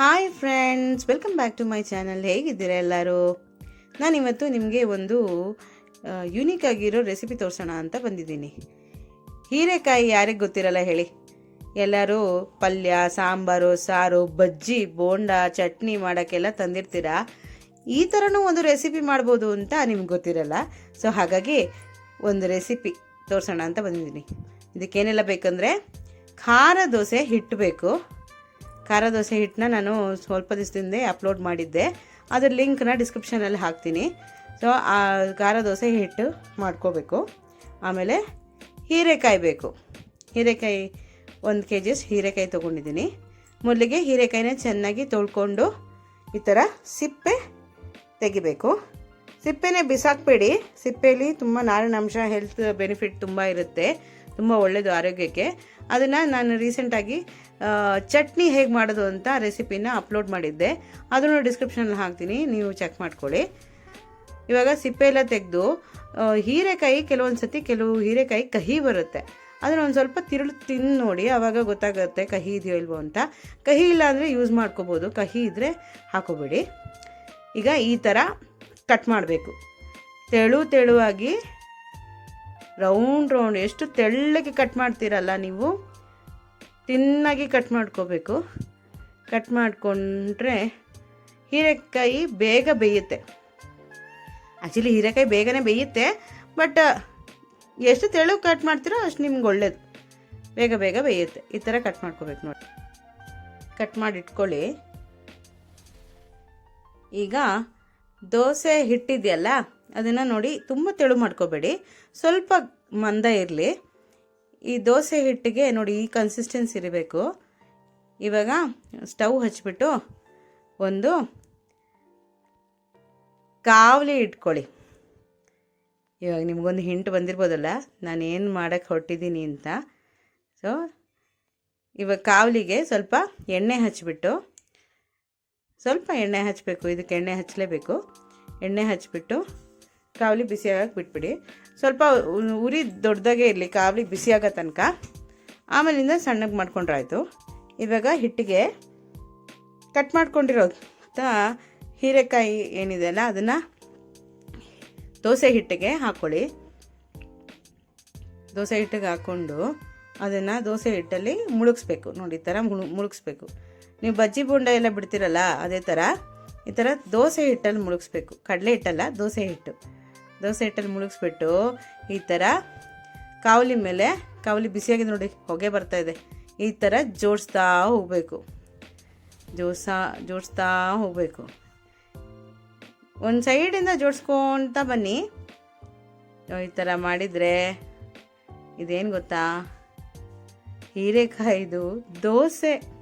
Hi friends, welcome back to my channel. ಹೇಗಿದ್ದೀರಾ ಎಲ್ಲರೂ? ನಾನಿವತ್ತು ನಿಮಗೆ ಒಂದು ಯುನೀಕ್ ಆಗಿರೋ ರೆಸಿಪಿ ತೋರಿಸೋಣ ಅಂತ ಬಂದಿದ್ದೀನಿ. ಹೀರೆಕಾಯಿ ಯಾರಿಗೆ ಗೊತ್ತಿರಲ್ಲ ಹೇಳಿ. ಎಲ್ಲರೂ ಪಲ್ಯ, ಸಾಂಬಾರು, ಸಾರು, ಬಜ್ಜಿ, ಬೋಂಡ, ಚಟ್ನಿ ಮಾಡೋಕ್ಕೆಲ್ಲ ತಂದಿರ್ತೀರಾ? ಈ ಥರನೂ ಒಂದು ರೆಸಿಪಿ ಮಾಡ್ಬೋದು ಅಂತ ನಿಮ್ಗೆ ಗೊತ್ತಿರಲ್ಲ. ಸೊ ಹಾಗಾಗಿ ಒಂದು ರೆಸಿಪಿ ತೋರಿಸೋಣ ಅಂತ ಬಂದಿದ್ದೀನಿ. ಇದಕ್ಕೇನೆಲ್ಲ ಬೇಕಂದರೆ, ಖಾರ ದೋಸೆ ಹಿಟ್ಟು ಬೇಕು ಖಾರ ದೋಸೆ ಹಿಟ್ಟನ್ನ ನಾನು ಸ್ವಲ್ಪ ದಿವಸದಿಂದ ಅಪ್ಲೋಡ್ ಮಾಡಿದ್ದೆ. ಅದ್ರ ಲಿಂಕ್ನ ಡಿಸ್ಕ್ರಿಪ್ಷನಲ್ಲಿ ಹಾಕ್ತೀನಿ. ಸೊ ಆ ಖಾರ ದೋಸೆ ಹಿಟ್ಟು ಮಾಡ್ಕೋಬೇಕು. ಆಮೇಲೆ ಹೀರೆಕಾಯಿ ಬೇಕು. ಹೀರೆಕಾಯಿ ಒಂದು ಕೆ ಜಿಸ್ ಹೀರೆಕಾಯಿ ತೊಗೊಂಡಿದ್ದೀನಿ. ಮೊದಲಿಗೆ ಹೀರೆಕಾಯಿನ ಚೆನ್ನಾಗಿ ತೊಳ್ಕೊಂಡು ಈ ಥರ ಸಿಪ್ಪೆ ತೆಗಿಬೇಕು. ಸಿಪ್ಪೆನೇ ಬಿಸಾಕಬೇಡಿ. ಸಿಪ್ಪೆಯಲ್ಲಿ ತುಂಬ ನಾರಿನಾಂಶ ಹೆಲ್ತ್ ಬೆನಿಫಿಟ್ ತುಂಬ ಇರುತ್ತೆ. ತುಂಬ ಒಳ್ಳೆಯದು ಆರೋಗ್ಯಕ್ಕೆ. ಅದನ್ನು ನಾನು ರೀಸೆಂಟಾಗಿ ಚಟ್ನಿ ಹೇಗೆ ಮಾಡೋದು ಅಂತ ರೆಸಿಪಿನ ಅಪ್ಲೋಡ್ ಮಾಡಿದ್ದೆ. ಅದನ್ನು ಡಿಸ್ಕ್ರಿಪ್ಷನಲ್ಲಿ ಹಾಕ್ತೀನಿ, ನೀವು ಚೆಕ್ ಮಾಡ್ಕೊಳ್ಳಿ. ಇವಾಗ ಸಿಪ್ಪೆ ಎಲ್ಲ ತೆಗೆದು ಹೀರೆಕಾಯಿ ಕೆಲವೊಂದು ಸತಿ ಕೆಲವು ಹೀರೆಕಾಯಿ ಕಹಿ ಬರುತ್ತೆ. ಅದನ್ನು ಒಂದು ಸ್ವಲ್ಪ ತಿರುಳು ತಿಂದು ನೋಡಿ ಆವಾಗ ಗೊತ್ತಾಗುತ್ತೆ ಕಹಿ ಇದೆಯೋ ಇಲ್ವೋ ಅಂತ. ಕಹಿ ಇಲ್ಲ ಅಂದರೆ ಯೂಸ್ ಮಾಡ್ಕೋಬೋದು, ಕಹಿ ಇದ್ದರೆ ಹಾಕೋಬೇಡಿ. ಈಗ ಈ ಥರ ಕಟ್ ಮಾಡಬೇಕು. ತೆಳು ತೆಳುವಾಗಿ ರೌಂಡ್ ರೌಂಡ್ ಎಷ್ಟು ತೆಳ್ಳಗೆ ಕಟ್ ಮಾಡ್ತೀರಲ್ಲ ನೀವು? ತಿನ್ನಾಗಿ ಕಟ್ ಮಾಡ್ಕೋಬೇಕು. ಕಟ್ ಮಾಡಿಕೊಂಡ್ರೆ ಹೀರೆಕಾಯಿ ಬೇಗ ಬೇಯುತ್ತೆ. ಆ್ಯಕ್ಚುಲಿ ಹೀರೆಕಾಯಿ ಬೇಗನೆ ಬೇಯುತ್ತೆ, ಬಟ್, ಎಷ್ಟು ತೆಳು ಕಟ್ ಮಾಡ್ತೀರೋ ಅಷ್ಟು ನಿಮ್ಗೆ ಒಳ್ಳೇದು. ಬೇಗ ಬೇಗ ಬೇಯುತ್ತೆ. ಈ ಥರ ಕಟ್ ಮಾಡ್ಕೋಬೇಕು ನೋಡಿ. ಕಟ್ ಮಾಡಿ ಇಟ್ಕೊಳ್ಳಿ ಈಗ ದೋಸೆ ಹಿಟ್ಟಿದೆಯಲ್ಲ, ಅದನ್ನು ನೋಡಿ ತುಂಬ ತೆಳು ಮಾಡ್ಕೋಬೇಡಿ. ಸ್ವಲ್ಪ ಮಂದ ಇರಲಿ. ಈ ದೋಸೆ ಹಿಟ್ಟಿಗೆ ನೋಡಿ ಈ ಕನ್ಸಿಸ್ಟೆನ್ಸಿ ಇರಬೇಕು. ಇವಾಗ ಸ್ಟವ್ ಹಚ್ಚಿಬಿಟ್ಟು ಒಂದು ಕಾವಲಿ ಇಟ್ಕೊಳ್ಳಿ. ಇವಾಗ ನಿಮಗೊಂದು ಹಿಂಟ್ ಬಂದಿರ್ಬೋದಲ್ಲ ನಾನು ಏನು ಮಾಡೋಕ್ಕೆ ಹೊರಟಿದ್ದೀನಿ ಅಂತ. ಸೊ ಇವಾಗ ಕಾವಲಿಗೆ ಸ್ವಲ್ಪ ಎಣ್ಣೆ ಹಚ್ಚಿಬಿಟ್ಟು ಸ್ವಲ್ಪ ಎಣ್ಣೆ ಹಚ್ಚಬೇಕು ಇದಕ್ಕೆ ಎಣ್ಣೆ ಹಚ್ಚಲೇಬೇಕು. ಎಣ್ಣೆ ಹಚ್ಬಿಟ್ಟು ಕಾವಲಿ ಬಿಸಿಯಾಗಕ್ಕೆ ಬಿಟ್ಬಿಡಿ. ಸ್ವಲ್ಪ ಉರಿ ದೊಡ್ಡದಾಗೆ ಇರಲಿ ಕಾವಲಿ ಬಿಸಿಯಾಗೋ ತನಕ. ಆಮೇಲಿಂದ ಸಣ್ಣಗೆ ಮಾಡ್ಕೊಂಡ್ರಾಯ್ತು. ಇವಾಗ ಹಿಟ್ಟಿಗೆ ಕಟ್ ಮಾಡ್ಕೊಂಡಿರೋದು. ಹೀರೆಕಾಯಿ ಏನಿದೆಯಲ್ಲ ಅದನ್ನು ದೋಸೆ ಹಿಟ್ಟಿಗೆ ಹಾಕ್ಕೊಳ್ಳಿ ದೋಸೆ ಹಿಟ್ಟಿಗೆ ಹಾಕ್ಕೊಂಡು ಅದನ್ನು ದೋಸೆ ಹಿಟ್ಟಲ್ಲಿ ಮುಳುಗಿಸ್ಬೇಕು. ನೋಡಿ, ಈ ಥರ ಮುಳು ಮುಳುಗಿಸ್ಬೇಕು. ನೀವು ಬಜ್ಜಿ ಬೋಂಡ ಎಲ್ಲ ಬಿಡ್ತೀರಲ್ಲ, ಅದೇ ಥರ ಈ ಥರ ದೋಸೆ ಹಿಟ್ಟಲ್ಲಿ ಮುಳುಗಿಸ್ಬೇಕು. ಕಡಲೆ ಹಿಟ್ಟಲ್ಲ, ದೋಸೆ ಹಿಟ್ಟು. ದೋಸೆ ಹಿಟ್ಟಲ್ಲಿ ಮುಳುಗಿಸ್ಬಿಟ್ಟು ಈ ಥರ ಕಾವಲಿ ಮೇಲೆ, ಕಾವಲಿ ಬಿಸಿಯಾಗಿದೆ ನೋಡಿ, ಹೊಗೆ ಬರ್ತಾ ಇದೆ. ಈ ಥರ ಜೋಡಿಸ್ತಾ ಹೋಗಬೇಕು. ಜೋಸಾ ಜೋಡಿಸ್ತಾ ಹೋಗಬೇಕು. ಒಂದು ಸೈಡಿಂದ ಜೋಡಿಸ್ಕೊಳ್ತಾ ಬನ್ನಿ. ಈ ಥರ ಮಾಡಿದರೆ ಇದೇನು ಗೊತ್ತಾ? ಹೀರೆಕಾಯಿದು dosa.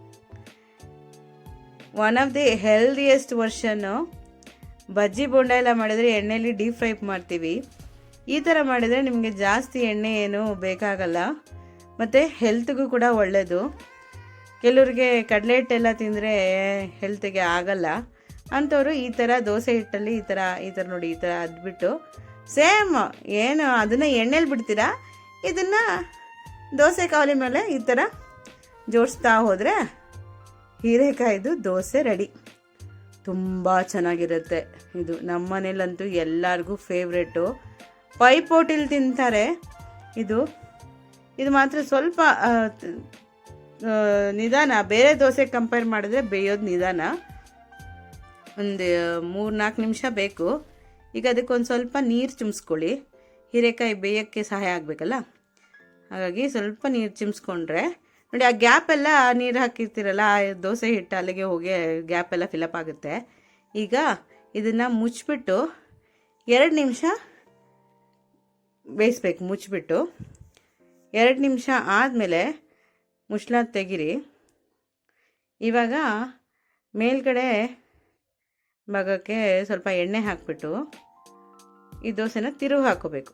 One of the healthiest ವರ್ಷನ್ನು bajji bonda ಎಲ್ಲ ಮಾಡಿದರೆ ಎಣ್ಣೆಯಲ್ಲಿ ಡೀಪ್ ಫ್ರೈ ಮಾಡ್ತೀವಿ. ಈ ಥರ ಮಾಡಿದರೆ ನಿಮಗೆ ಜಾಸ್ತಿ ಎಣ್ಣೆ ಏನು ಬೇಕಾಗಲ್ಲ. ಮತ್ತು ಹೆಲ್ತ್ಗೂ ಕೂಡ ಒಳ್ಳೆಯದು ಕೆಲವ್ರಿಗೆ ಕಡಲೆ ಹಿಟ್ಟೆಲ್ಲ ತಿಂದರೆ ಹೆಲ್ತಿಗೆ ಆಗಲ್ಲ. ಅಂಥವ್ರು ಈ ಥರ ದೋಸೆ ಹಿಟ್ಟಲ್ಲಿ ಈ ಥರ ಈ ಥರ ನೋಡಿ, ಈ ಥರ ಅದ್ಬಿಟ್ಟು ಸೇಮ್ ಏನು ಅದನ್ನು ಎಣ್ಣೆಲಿ ಬಿಡ್ತೀರಾ? ಇದನ್ನು ದೋಸೆ ಕಾವಲಿ ಮೇಲೆ ಈ ಥರ ಜೋಡಿಸ್ತಾ ಹೋದರೆ ಹೀರೆಕಾಯ್ದು ದೋಸೆ ರೆಡಿ. ತುಂಬ ಚೆನ್ನಾಗಿರುತ್ತೆ. ಇದು ನಮ್ಮ ಮನೇಲಂತೂ ಎಲ್ಲರಿಗೂ ಫೇವ್ರೇಟು ಪೈಪೋಟಿಲಿ ತಿಂತಾರೆ. ಇದು ಇದು ಮಾತ್ರ ಸ್ವಲ್ಪ ನಿಧಾನ. ಬೇರೆ ದೋಸೆ ಕಂಪೇರ್ ಮಾಡಿದ್ರೆ ಬೇಯೋದು ನಿಧಾನ. ಒಂದು ಮೂರು ನಾಲ್ಕು ನಿಮಿಷ ಬೇಕು. ಈಗ ಅದಕ್ಕೊಂದು ಸ್ವಲ್ಪ ನೀರು ಚುಮ್ಸ್ಕೊಳ್ಳಿ. ಹೀರೆಕಾಯಿ ಬೇಯೋಕ್ಕೆ ಸಹಾಯ ಆಗಬೇಕಲ್ಲ? ಹಾಗಾಗಿ ಸ್ವಲ್ಪ ನೀರು ಚಿಮ್ಸ್ಕೊಂಡ್ರೆ ನೋಡಿ, ಆ ಗ್ಯಾಪ್ ಎಲ್ಲ ನೀರು ಹಾಕಿರ್ತೀರಲ್ಲ, ಆ ದೋಸೆ ಹಿಟ್ಟು ಅಲ್ಲಿಗೆ ಹೋಗಿ ಗ್ಯಾಪ್ ಎಲ್ಲ ಫಿಲಪ್ ಆಗುತ್ತೆ. ಈಗ ಇದನ್ನು ಮುಚ್ಚಿಬಿಟ್ಟು ಎರಡು ನಿಮಿಷ ಬೇಯಿಸ್ಬೇಕು, ಮುಚ್ಚಿಬಿಟ್ಟು. ಎರಡು ನಿಮಿಷ ಆದಮೇಲೆ ಮುಚ್ಚಳ ತೆಗಿರಿ. ಇವಾಗ ಮೇಲ್ಗಡೆ ಭಾಗಕ್ಕೆ ಸ್ವಲ್ಪ ಎಣ್ಣೆ ಹಾಕಿಬಿಟ್ಟು ಈ ದೋಸೆನ ತಿರುವು ಹಾಕೋಬೇಕು.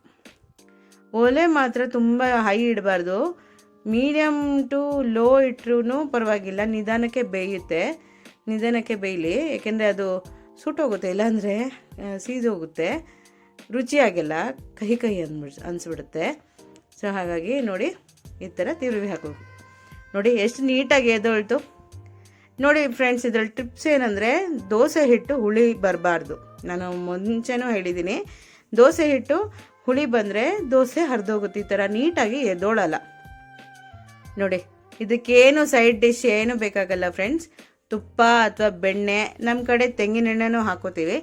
ಒಲೆ ಮಾತ್ರ ತುಂಬ ಹೈ ಇಡಬಾರ್ದು. ಮೀಡಿಯಮ್ ಟು ಲೋ ಇಟ್ಟರೂ ಪರವಾಗಿಲ್ಲ, ನಿಧಾನಕ್ಕೆ ಬೇಯುತ್ತೆ. ನಿಧಾನಕ್ಕೆ ಬೇಯಲಿ, ಏಕೆಂದರೆ ಅದು ಸುಟ್ಟೋಗುತ್ತೆ, ಇಲ್ಲಾಂದರೆ ಸೀದೋಗುತ್ತೆ. ರುಚಿಯಾಗಿಲ್ಲ, ಕಹಿ ಕಹಿ ಅಂದ್ಬಿಡ್ ಅನಿಸ್ಬಿಡುತ್ತೆ. ಸೊ ಹಾಗಾಗಿ ನೋಡಿ, ಈ ಥರ ತಿರುವಿ ಹಾಕೋಬೇಕು ನೋಡಿ, ಎಷ್ಟು ನೀಟಾಗಿ ಎದ್ದೊಳ್ತು ನೋಡಿ ಫ್ರೆಂಡ್ಸ್, ಇದರಲ್ಲಿ ಟಿಪ್ಸ್ ಏನಂದರೆ, ದೋಸೆ ಹಿಟ್ಟು ಹುಳಿ ಬರಬಾರ್ದು. ನಾನು ಮುಂಚೆನೂ ಹೇಳಿದ್ದೀನಿ, ದೋಸೆ ಹಿಟ್ಟು ಹುಳಿ ಬಂದರೆ ದೋಸೆ ಹರಿದೋಗುತ್ತೆ. ಈ ಥರ ನೀಟಾಗಿ ಎದ್ದೋಳಲ್ಲ ನೋಡಿ, ಇದಕ್ಕೇನು ಸೈಡ್ ಡಿಶ್ ಏನು ಬೇಕಾಗಲ್ಲ ಫ್ರೆಂಡ್ಸ್ ತುಪ್ಪ ಅಥವಾ ಬೆಣ್ಣೆ ನಮ್ಮ ಕಡೆ ತೆಂಗಿನೆಣ್ಣೆನೂ ಹಾಕೋತೀವಿ.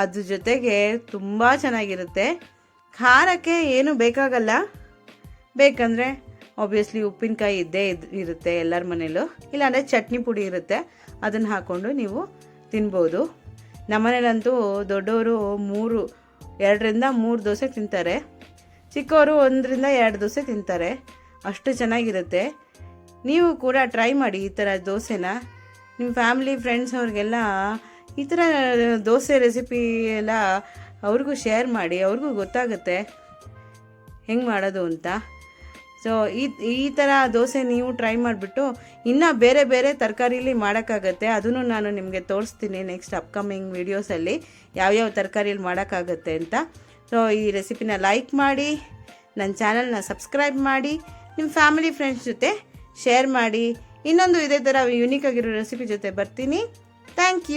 ಅದ್ರ ಜೊತೆಗೆ ತುಂಬ ಚೆನ್ನಾಗಿರುತ್ತೆ. ಖಾರಕ್ಕೆ ಏನು ಬೇಕಾಗಲ್ಲ. ಬೇಕಂದರೆ ಆಬ್ವಿಯಸ್ಲಿ ಉಪ್ಪಿನಕಾಯಿ ಇದ್ದೇ ಇದ್, ಇರುತ್ತೆ ಎಲ್ಲರ ಮನೇಲೂ. ಇಲ್ಲಾಂದರೆ ಚಟ್ನಿ ಪುಡಿ ಇರುತ್ತೆ. ಅದನ್ನು ಹಾಕ್ಕೊಂಡು ನೀವು ತಿನ್ಬೋದು. ನಮ್ಮನೇಲಂತೂ ದೊಡ್ಡವರು ಮೂರು, ಎರಡರಿಂದ ಮೂರು ದೋಸೆ ತಿಂತಾರೆ. ಚಿಕ್ಕವರು ಒಂದರಿಂದ ಎರಡು ದೋಸೆ ತಿಂತಾರೆ. ಅಷ್ಟು ಚೆನ್ನಾಗಿರುತ್ತೆ. ನೀವು ಕೂಡ ಟ್ರೈ ಮಾಡಿ ಈ ಥರ ದೋಸೆನ. ನಿಮ್ಮ ಫ್ಯಾಮಿಲಿ ಫ್ರೆಂಡ್ಸ್ ಅವ್ರಿಗೆಲ್ಲ ಈ ಥರ ದೋಸೆ ರೆಸಿಪಿ ಎಲ್ಲ ಅವ್ರಿಗೂ ಶೇರ್ ಮಾಡಿ, ಅವ್ರಿಗೂ ಗೊತ್ತಾಗುತ್ತೆ. ಹೆಂಗೆ ಮಾಡೋದು ಅಂತ. ಸೊ ಈ ಈ ಥರ ದೋಸೆ ನೀವು ಟ್ರೈ ಮಾಡಿಬಿಟ್ಟು ಇನ್ನೂ ಬೇರೆ ಬೇರೆ ತರಕಾರಿಲಿ ಮಾಡೋಕ್ಕಾಗತ್ತೆ. ಅದನ್ನು ನಾನು ನಿಮಗೆ ತೋರಿಸ್ತೀನಿ ನೆಕ್ಸ್ಟ್ ಅಪ್ಕಮಿಂಗ್ ವೀಡಿಯೋಸಲ್ಲಿ ಯಾವ್ಯಾವ ತರಕಾರಿಯಲ್ಲಿ ಮಾಡೋಕ್ಕಾಗತ್ತೆ ಅಂತ. ಸೊ ಈ ರೆಸಿಪಿನ ಲೈಕ್ ಮಾಡಿ ನನ್ನ ಚಾನಲ್ನ ಸಬ್ಸ್ಕ್ರೈಬ್ ಮಾಡಿ. ನಿಮ್ಮ ಫ್ಯಾಮಿಲಿ ಫ್ರೆಂಡ್ಸ್ ಜೊತೆ ಶೇರ್ ಮಾಡಿ, ಇನ್ನೊಂದು ಇದೇ ಥರ ಯುನೀಕ್ ಆಗಿರೋ ರೆಸಿಪಿ ಜೊತೆ ಬರ್ತೀನಿ. Thank you